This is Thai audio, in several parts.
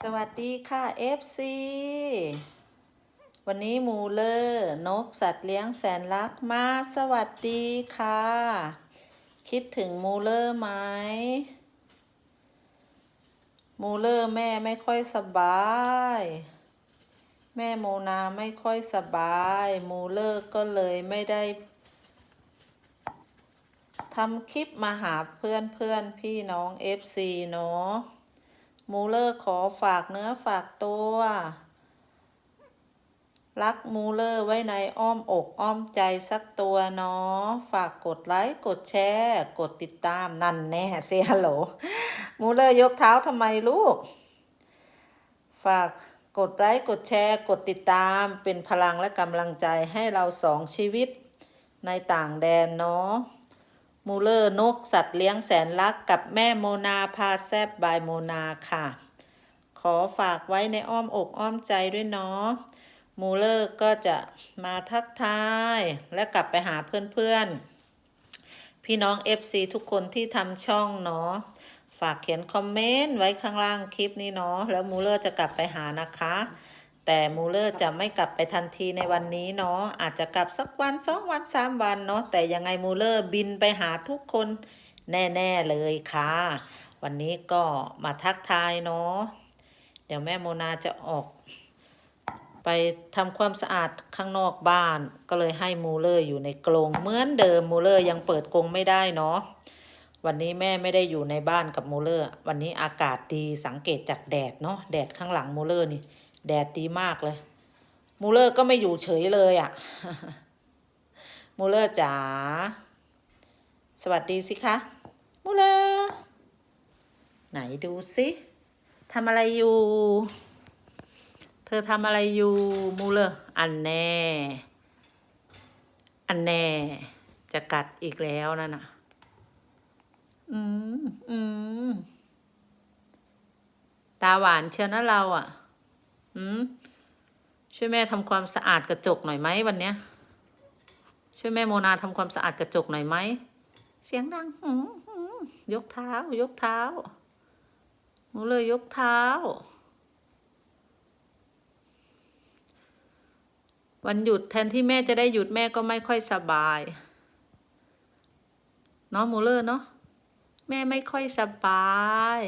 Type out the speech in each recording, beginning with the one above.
สวัสดีค่ะ FC วันนี้มูเลอร์นกสัตว์เลี้ยงแสนรักมาสวัสดีค่ะ คิดถึงมูเลอร์ไหมมูเลอร์แม่ไม่ค่อยสบาย แม่โมนาไม่ค่อยสบาย มูเลอร์ก็เลยไม่ได้ทำคลิปมาหาเพื่อนเพื่อนพี่น้อง FC เนาะ มูเลอร์ขอฝากเนื้อฝากตัว รักมูเลอร์ไว้ในอ้อมอกอ้อมใจสักตัวเนาะฝากกดไลค์กดแชร์ กดติดตามนั่นแน่เซฮัลโหลมูเลอร์ยกเท้าทำไมลูก ฝากกดไลค์กดแชร์ กดติดตามเป็นพลังและกำลังใจให้เราสองชีวิตในต่างแดนเนาะ มูเลอร์นกสัตว์เลี้ยงแสนรักกับแม่โมนาพาแซบบายโมนาค่ะ ขอฝากไว้ในอ้อมอกอ้อมใจด้วยเนาะมูเลอร์ก็จะมาทักทายและกลับไปหาเพื่อนๆ พี่น้อง FC ทุกคนที่ทำช่องเนาะฝากเขียนคอมเมนต์ไว้ข้างล่างคลิปนี้เนาะแล้วมูเลอร์จะกลับไปหานะคะ แต่มูเลอร์จะไม่กลับไปทันทีในวันนี้เนาะอาจจะกลับสักวันสองวันสามวันเนาะแต่ยังไงมูเลอร์บินไปหาทุกคนแน่ๆเลยค่ะ วันนี้ก็มาทักทายเนาะเดี๋ยวแม่โมนาจะออก ไปทำความสะอาดข้างนอกบ้าน ก็เลยให้มูเลอร์อยู่ในกรงเหมือนเดิมมูเลอร์ยังเปิดกรงไม่ได้เนาะวันนี้แม่ไม่ได้อยู่ในบ้านกับมูเลอร์ วันนี้อากาศดีสังเกตจากแดดเนาะแดดข้างหลังมูเลอร์นี่ แดดดีมากเลย มูเลอร์ก็ไม่อยู่เฉยเลยอะ่ะ มูเลอร์จ๋า สวัสดีสิคะ มูเลอร์ ไหนดูสิทำอะไรอยู่ เธอทำอะไรอยู่ มูเลอร์ อันแน่ อันแน่ จะกัดอีกแล้วนั่นน่ะ อืม อืม ตาหวานเชียวนะเราอะ อืมช่วยแม่ทำความสะอาดกระจกหน่อยไหมวันเนี้ย ช่วยแม่โมนาทำความสะอาดกระจกหน่อยไหม เสียงดังหืมหืมยกเท้า ยกเท้าหนูเลยยกเท้า วันหยุดแทนที่แม่จะได้หยุดแม่ก็ไม่ค่อยสบาย เนาะมูเลอร์เนาะแม่ไม่ค่อยสบาย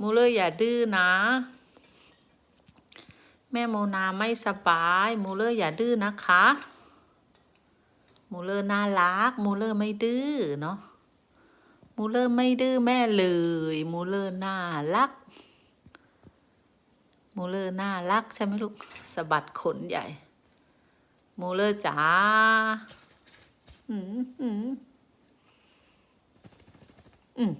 มูเลอร์อย่าดื้อนะ แม่โมนาไม่สบายมูเลอร์อย่าดื้อนะคะมูเลอร์น่ารักมูเลอร์ไม่ดื้อเนาะมูเลอร์ไม่ดื้อแม่เลยมูเลอร์น่ารักมูเลอร์น่ารักใช่ไหมลูกสะบัดขนใหญ่มูเลอร์จ๋าอืมอืมอืม